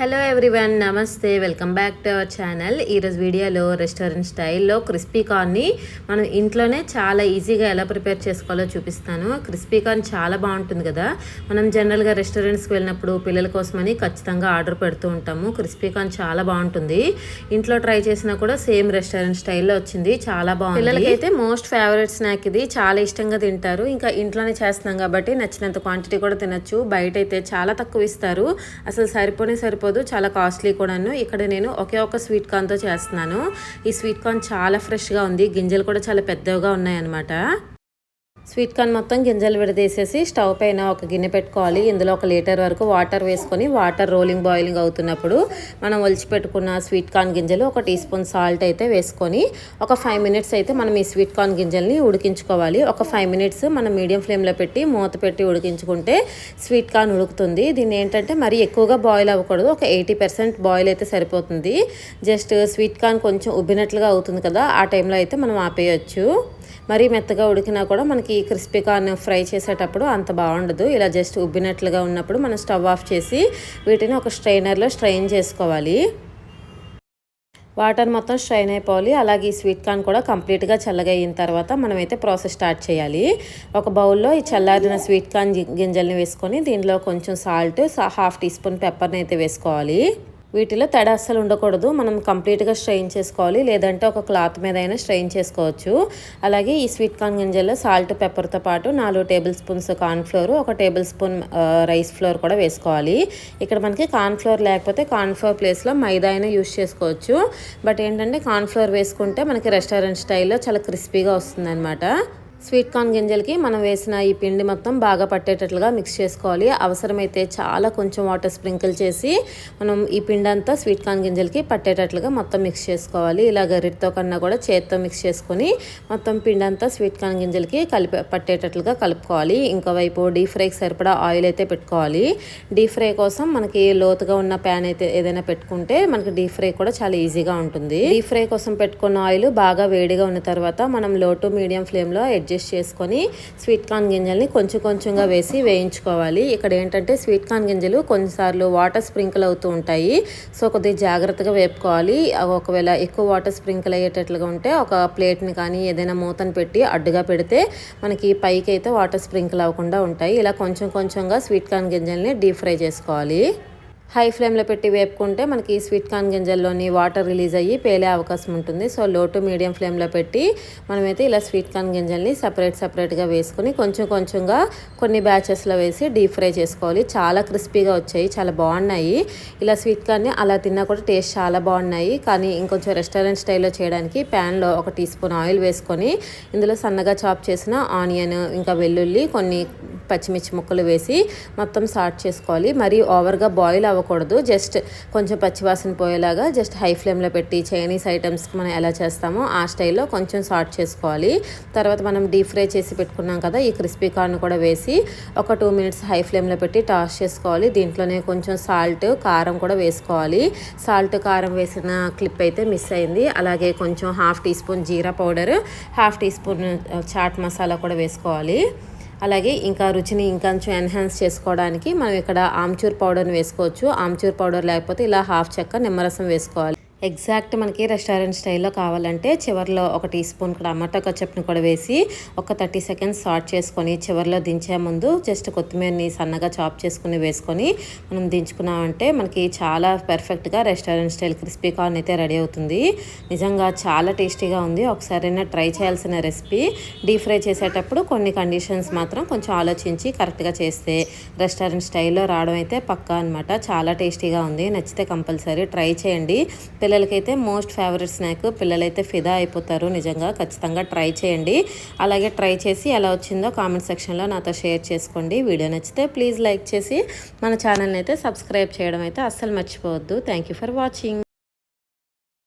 Hello everyone నమస్తే. Welcome back to our channel ఈరోజు వీడియోలో రెస్టారెంట్ స్టైల్లో క్రిస్పీ కార్న్ని మనం ఇంట్లోనే చాలా ఈజీగా ఎలా ప్రిపేర్ చేసుకోవాలో చూపిస్తాను. క్రిస్పీ కార్న్ చాలా బాగుంటుంది కదా. మనం జనరల్గా రెస్టారెంట్స్కి వెళ్ళినప్పుడు పిల్లల కోసమని ఖచ్చితంగా ఆర్డర్ పెడుతూ ఉంటాము. క్రిస్పీ కార్న్ చాలా బాగుంటుంది. ఇంట్లో ట్రై చేసినా కూడా సేమ్ రెస్టారెంట్ స్టైల్లో వచ్చింది. చాలా బాగుంది. పిల్లలకైతే మోస్ట్ ఫేవరెట్ స్నాక్ ఇది. చాలా ఇష్టంగా తింటారు. ఇంకా ఇంట్లోనే చేస్తున్నాం కాబట్టి నచ్చినంత క్వాంటిటీ కూడా తినచ్చు. బయట అయితే చాలా తక్కువ ఇస్తారు. అసలు సరిపోనే సరిపోదు చాలా కాస్ట్లీ కూడాను. ఇక్కడ నేను ఒకే ఒక స్వీట్ కార్న్తో చేస్తున్నాను. ఈ స్వీట్ కార్న్ చాలా ఫ్రెష్గా ఉంది. గింజలు కూడా చాలా పెద్దవిగా ఉన్నాయన్నమాట. స్వీట్ కార్న్ మొత్తం గింజలు విడదీసేసి స్టవ్ పైన ఒక గిన్నె పెట్టుకోవాలి. ఇందులో ఒక లీటర్ వరకు వాటర్ వేసుకొని వాటర్ రోలింగ్ బాయిలింగ్ అవుతున్నప్పుడు మనం ఒలిచి పెట్టుకున్న స్వీట్ కార్న్ గింజలు ఒక టీ స్పూన్ సాల్ట్ అయితే వేసుకొని ఒక ఫైవ్ మినిట్స్ అయితే మనం ఈ స్వీట్ కార్న్ గింజల్ని ఉడికించుకోవాలి. ఒక ఫైవ్ మినిట్స్ మనం మీడియం ఫ్లేమ్లో పెట్టి మూత పెట్టి ఉడికించుకుంటే స్వీట్ కార్న్ ఉడుకుతుంది. దీన్ని ఏంటంటే మరి ఎక్కువగా బాయిల్ అవ్వకూడదు. ఒక ఎయిటీ పర్సెంట్ బాయిల్ అయితే సరిపోతుంది. జస్ట్ స్వీట్ కార్న్ కొంచెం ఉబ్బినట్లుగా అవుతుంది కదా ఆ టైంలో అయితే మనం ఆపేయచ్చు. మరీ మెత్తగా ఉడికినా కూడా మనకి క్రిస్పీ కార్న్ ఫ్రై చేసేటప్పుడు అంత బాగుండదు. ఇలా జస్ట్ ఉబ్బినట్లుగా ఉన్నప్పుడు మనం స్టవ్ ఆఫ్ చేసి వీటిని ఒక స్ట్రైనర్లో స్ట్రైన్ చేసుకోవాలి. వాటర్ మొత్తం స్ట్రైన్ అయిపోవాలి. అలాగే ఈ స్వీట్ కార్న్ కూడా కంప్లీట్గా చల్లగా అయిన తర్వాత మనమైతే ప్రాసెస్ స్టార్ట్ చేయాలి. ఒక బౌల్లో ఈ చల్లారిన స్వీట్ కార్న్ గింజల్ని వేసుకొని దీనిలో కొంచెం సాల్ట్ హాఫ్ టీ స్పూన్ పెప్పర్ని అయితే వేసుకోవాలి. వీటిలో తడ అస్సలు ఉండకూడదు. మనం కంప్లీట్గా స్ట్రెయిన్ చేసుకోవాలి. లేదంటే ఒక క్లాత్ మీద అయినా స్ట్రెయిన్ చేసుకోవచ్చు. అలాగే ఈ స్వీట్ కార్న్ గింజల్లో సాల్ట్ పెప్పర్తో పాటు నాలుగు టేబుల్ స్పూన్స్ కార్న్ఫ్లోర్ ఒక టేబుల్ స్పూన్ రైస్ ఫ్లోర్ కూడా వేసుకోవాలి. ఇక్కడ మనకి కార్న్ఫ్లోర్ లేకపోతే కార్న్ఫ్లోర్ ప్లేస్లో మైదా అయినా యూస్ చేసుకోవచ్చు. బట్ ఏంటంటే కార్న్ఫ్లోర్ వేసుకుంటే మనకి రెస్టారెంట్ స్టైల్లో చాలా క్రిస్పీగా వస్తుంది స్వీట్ కార్న్ గింజలకి మనం వేసిన ఈ పిండి మొత్తం బాగా పట్టేటట్లుగా మిక్స్ చేసుకోవాలి. అవసరమైతే చాలా కొంచెం వాటర్ స్ప్రింకిల్ చేసి మనం ఈ పిండి అంతా స్వీట్ కార్న్ గింజలకి పట్టేటట్లుగా మొత్తం మిక్స్ చేసుకోవాలి. ఇలా గరిటితో కన్నా కూడా చేతితో మిక్స్ చేసుకొని మొత్తం పిండి అంతా స్వీట్ కార్న్ గింజలకి కలిపి పట్టేటట్లుగా కలుపుకోవాలి. ఇంకోవైపు డీప్ ఫ్రైకి సరిపడా ఆయిల్ అయితే పెట్టుకోవాలి. డీప్ ఫ్రై కోసం మనకి లోతుగా ఉన్న ప్యాన్ అయితే ఏదైనా పెట్టుకుంటే మనకి డీప్ ఫ్రై కూడా చాలా ఈజీగా ఉంటుంది. డీప్ ఫ్రై కోసం పెట్టుకున్న ఆయిల్ బాగా వేడిగా ఉన్న తర్వాత మనం లో టు మీడియం ఫ్లేమ్లో ఎడ్ అడ్జస్ట్ చేసుకొని స్వీట్ కార్న్ గింజల్ని కొంచెం కొంచెంగా వేసి వేయించుకోవాలి. ఇక్కడ ఏంటంటే స్వీట్ కార్న్ గింజలు కొన్నిసార్లు వాటర్ స్ప్రింకిల్ అవుతూ ఉంటాయి. సో కొద్దిగా జాగ్రత్తగా వేపుకోవాలి. ఒకవేళ ఎక్కువ వాటర్ స్ప్రింకిల్ అయ్యేటట్లుగా ఉంటే ఒక ప్లేట్ని కానీ ఏదైనా మూతను పెట్టి అడ్డుగా పెడితే మనకి పైకి అయితే వాటర్ స్ప్రింకిల్ అవ్వకుండా ఉంటాయి. ఇలా కొంచెం కొంచెంగా స్వీట్ కార్న్ గింజల్ని డీప్ ఫ్రై చేసుకోవాలి. హై ఫ్లేమ్లో పెట్టి వేపుకుంటే మనకి స్వీట్ కార్న్ గింజల్లోని వాటర్ రిలీజ్ అయ్యి పేలే అవకాశం ఉంటుంది. సో లో టు మీడియం ఫ్లేమ్లో పెట్టి మనమైతే ఇలా స్వీట్ కార్న్ గింజల్ని సపరేట్ సపరేట్గా వేసుకుని కొంచెం కొంచెంగా కొన్ని బ్యాచెస్లో వేసి డీప్ ఫ్రై చేసుకోవాలి. చాలా క్రిస్పీగా వచ్చాయి చాలా బాగున్నాయి. ఇలా స్వీట్ కార్న్ని అలా తిన్నా కూడా టేస్ట్ చాలా బాగున్నాయి. కానీ ఇంకొంచెం రెస్టారెంట్ స్టైల్లో చేయడానికి ప్యాన్లో ఒక టీ స్పూన్ ఆయిల్ వేసుకొని ఇందులో సన్నగా చాప్ చేసిన ఆనియన్ ఇంకా వెల్లుల్లి కొన్ని పచ్చిమిర్చి ముక్కలు వేసి మొత్తం సాట్ చేసుకోవాలి. మరీ ఓవర్గా బాయిల్ అవ్వకూడదు. జస్ట్ కొంచెం పచ్చివాసన పోయేలాగా జస్ట్ హై ఫ్లేమ్లో పెట్టి చైనీస్ ఐటమ్స్కి మనం ఎలా చేస్తామో ఆ స్టైల్లో కొంచెం సాట్ చేసుకోవాలి. తర్వాత మనం డీప్ ఫ్రై చేసి పెట్టుకున్నాం కదా ఈ క్రిస్పీ కార్న్ కూడా వేసి ఒక టూ మినిట్స్ హై ఫ్లేమ్లో పెట్టి టాస్ చేసుకోవాలి. దీంట్లోనే కొంచెం సాల్ట్ కారం కూడా వేసుకోవాలి. సాల్ట్ కారం వేసిన క్లిప్ అయితే మిస్ అయింది. అలాగే కొంచెం half teaspoon jeera powder half teaspoon chaat masala కూడా వేసుకోవాలి. అలాగే ఇంకా రుచిని ఇంకొంచెం ఎన్హాన్స్ చేసుకోవడానికి మనం ఇక్కడ ఆమ్చూర్ పౌడర్ని వేసుకోవచ్చు. ఆమ్చూర్ పౌడర్ లేకపోతే ఇలా హాఫ్ చెక్క నిమ్మరసం వేసుకోవాలి. ఎగ్జాక్ట్ మనకి రెస్టారెంట్ స్టైల్లో కావాలంటే చివరిలో ఒక టీ స్పూన్ టమాటా కచ్చప్ని కూడా వేసి ఒక థర్టీ సెకండ్స్ సాట్ చేసుకొని చివరిలో దించే ముందు జస్ట్ కొత్తిమీరని సన్నగా చాప్ చేసుకుని వేసుకొని మనం దించుకున్నామంటే మనకి చాలా పర్ఫెక్ట్గా రెస్టారెంట్ స్టైల్ క్రిస్పీ కార్న్ అయితే రెడీ అవుతుంది. నిజంగా చాలా టేస్టీగా ఉంది. ఒకసారైనా ట్రై చేయాల్సిన రెసిపీ. డీప్ ఫ్రై చేసేటప్పుడు కొన్ని కండిషన్స్ మాత్రం కొంచెం ఆలోచించి కరెక్ట్గా చేస్తే రెస్టారెంట్ స్టైల్లో రావడం అయితే పక్కా అనమాట చాలా టేస్టీగా ఉంది. నచ్చితే కంపల్సరీ ట్రై చేయండి. పిల్లలకైతే మోస్ట్ ఫేవరెట్ స్నాక్. పిల్లలైతే ఫిదా అయిపోతారు నిజంగా. ఖచ్చితంగా ట్రై చేయండి. అలాగే ట్రై చేసి ఎలా వచ్చిందో కామెంట్ సెక్షన్లో నాతో షేర్ చేసుకోండి. వీడియో నచ్చితే ప్లీజ్ లైక్ చేసి మన ఛానల్ని అయితే సబ్స్క్రైబ్ చేయడం అయితే అస్సలు మర్చిపోవద్దు. Thank for watching